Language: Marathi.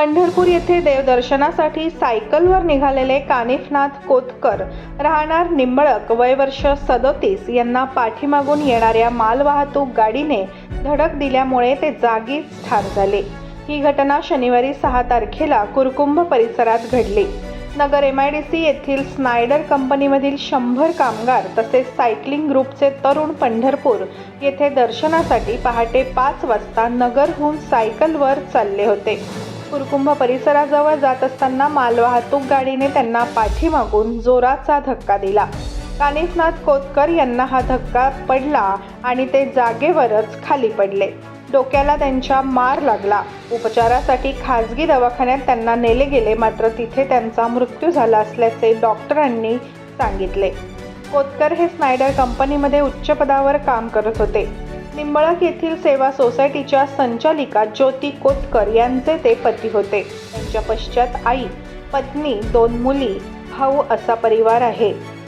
पंढरपूर येथे देवदर्शनासाठी सायकलवर निघालेले कानिफनाथ कोतकर राहणार निंबळक वयवर्ष सदोतीस. यांना पाठीमागून येणाऱ्या मालवाहतूक गाडीने धडक दिल्यामुळे ते जागीच ठार झाले. ही घटना शनिवारी सहा तारखेला कुरकुंभ परिसरात घडली. नगर एम आय डी सी येथील स्नायडर कंपनीमधील शंभर कामगार तसेच सायकलिंग ग्रुपचे तरुण पंढरपूर येथे दर्शनासाठी पहाटे पाच वाजता नगरहून सायकलवर चालले होते. कुरकुंभ परिसराजवळ जात असताना मालवाहतूक गाडीने त्यांना पाठीमागून जोराचा धक्का दिला. कानिफनाथ कोतकर यांना हा धक्का पडला आणि ते जागेवरच खाली पडले. डोक्याला त्यांच्या मार लागला. उपचारासाठी खाजगी दवाखान्यात त्यांना नेले गेले मात्र तिथे त्यांचा मृत्यू झाला असल्याचे डॉक्टरांनी सांगितले. कोतकर हे स्नायडर कंपनीमध्ये उच्च पदावर काम करत होते. निंबळक येथील सेवा सोसायटीच्या संचालिका ज्योती कोतकर यांचे ते पती होते. त्यांच्या पश्चात आई पत्नी दोन मुली भाऊ असा परिवार आहे.